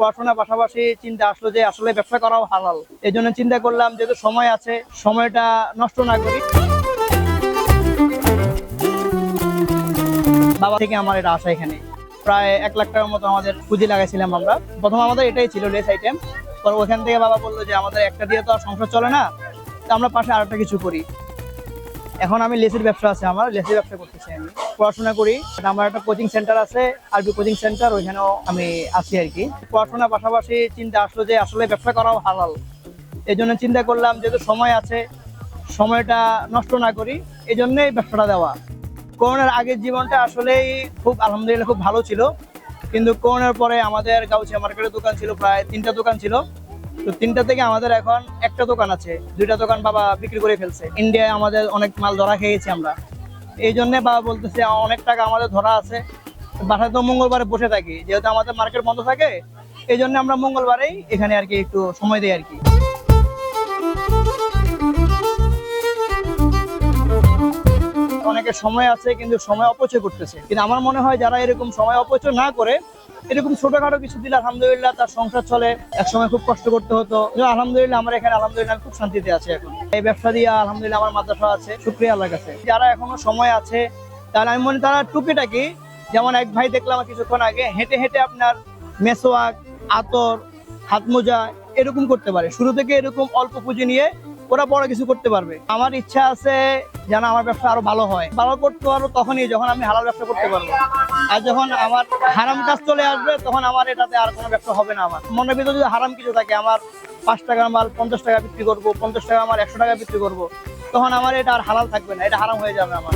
পড়াশোনার পাশাপাশি চিন্তা আসলো যে আসলে ব্যবসা করাও হালাল। এই জন্য চিন্তা করলাম যেহেতু সময় আছে, সময়টা নষ্ট না করি। বাবা থেকে আমার এটা আসা এখানে। প্রায় এক লাখ টাকার মতো আমাদের পুঁজি লাগাইছিলাম আমরা। প্রথম আমাদের এটাই ছিল লেস আইটেম। পর ওখান থেকে বাবা বলল যে আমাদের একটা দিয়ে তো আর সংসার চলে না, তো আমরা পাশে আরেকটা কিছু করি। এখন আমি লেসের ব্যবসা আছে আমার, লেসের ব্যবসা করতেছি আমি। পড়াশোনা করি, আমার একটা কোচিং সেন্টার আছে, আরবি কোচিং সেন্টার ওইখানেও আমি আছি আর কি। পড়াশোনার পাশাপাশি চিন্তা আসলো যে আসলে ব্যবসা করাও হালাল। এই জন্য চিন্তা করলাম যেহেতু সময় আছে, সময়টা নষ্ট না করি এই জন্যই ব্যবসাটা দেওয়া। করোনার আগের জীবনটা আসলেই খুব, আলহামদুলিল্লাহ খুব ভালো ছিল। কিন্তু করোনার পরে আমাদের গাউছিয়া মার্কেটের দোকান ছিল, প্রায় তিনটা দোকান ছিল। তো তিনটা থেকে আমাদের এখন একটা দোকান আছে, দুইটা দোকান বাবা বিক্রি করে ফেলছে। ইন্ডিয়ায় আমাদের অনেক মাল ধরা খেয়েছি আমরা। এই জন্য বাবা বলতেছে অনেক টাকা আমাদের ধরা আছে। বাসায় তো মঙ্গলবারে বসে থাকি, যেহেতু আমাদের মার্কেট বন্ধ থাকে, এই জন্য আমরা মঙ্গলবারেই এখানে আর কি একটু সময় দিই আর কি। অনেকের সময় আছে কিন্তু সময় অপচয় করতেছে। কিন্তু আমার মনে হয় যারা এরকম সময় অপচয় না করে, এরকম ছোটখাটো কিছু দিলে আলহামদুলিল্লাহ তার সংসার চলে এক সময় খুব কষ্ট করতে হতো। আলহামদুলিল্লাহ আমার এখানে আলহামদুলিল্লাহ খুব শান্তিতে আছি এখন। এই ব্যবসা দিয়ে আলহামদুলিল্লাহ আমার মাদ্রাসা আছে। শুক্রিয়া আল্লাহর কাছে। যারা এখনও সময় আছে, তাহলে আমি মনে, তারা টুকিটাকি, যেমন এক ভাই দেখলাম কিছুক্ষণ আগে, হেঁটে হেঁটে আপনার মেসোয়াক, আতর হাত মোজা এরকম করতে পারে। শুরু থেকে এরকম অল্প পুঁজি নিয়ে ওরা বড় কিছু করতে পারবে। আমার ইচ্ছা আছে যেন আমার ব্যবসা আরও ভালো হয়। ভালো করতে পারব তখনই যখন আমি হালাল ব্যবসা করতে পারব। আর যখন আমার হারাম কাজ চলে আসবে, তখন আমার এটাতে আর কোনো ব্যবসা হবে না আমার। মনের ভিতরে যদি হারাম কিছু থাকে, আমার পাঁচ টাকার মাল পঞ্চাশ টাকা বিক্রি করব, পঞ্চাশ টাকা আমার একশো টাকা বিক্রি করব, তখন আমার এটা আর হালাল থাকবে না, এটা হারাম হয়ে যাবে আমার।